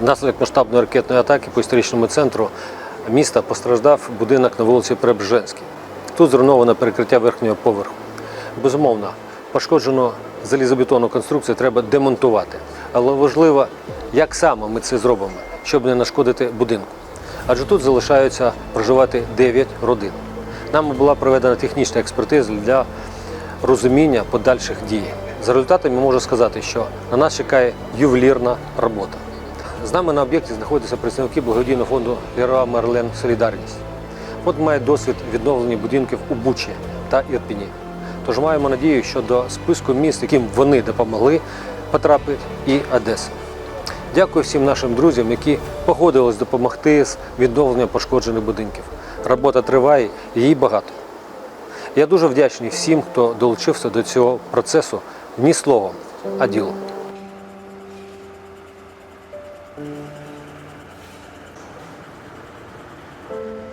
Внаслідок масштабної ракетної атаки по історичному центру міста постраждав будинок на вулиці Пребженській. Тут зруйноване перекриття верхнього поверху. Безумовно, пошкоджену залізобетонну конструкцію треба демонтувати. Але важливо, як саме ми це зробимо, щоб не нашкодити будинку. Адже тут залишаються проживати 9 родин. Нам була проведена технічна експертиза для розуміння подальших дій. За результатами можу сказати, що на нас чекає ювелірна робота. З нами на об'єкті знаходяться представники благодійного фонду Леруа Мерлен Солідарність. Фонд має досвід відновлення будинків у Бучі та Ірпіні. Тож маємо надію, що до списку міст, яким вони допомогли, потрапить і Одеса. Дякую всім нашим друзям, які погодились допомогти з відновленням пошкоджених будинків. Робота триває, її багато. Я дуже вдячний всім, хто долучився до цього процесу ні словом, а ділом. Thank you.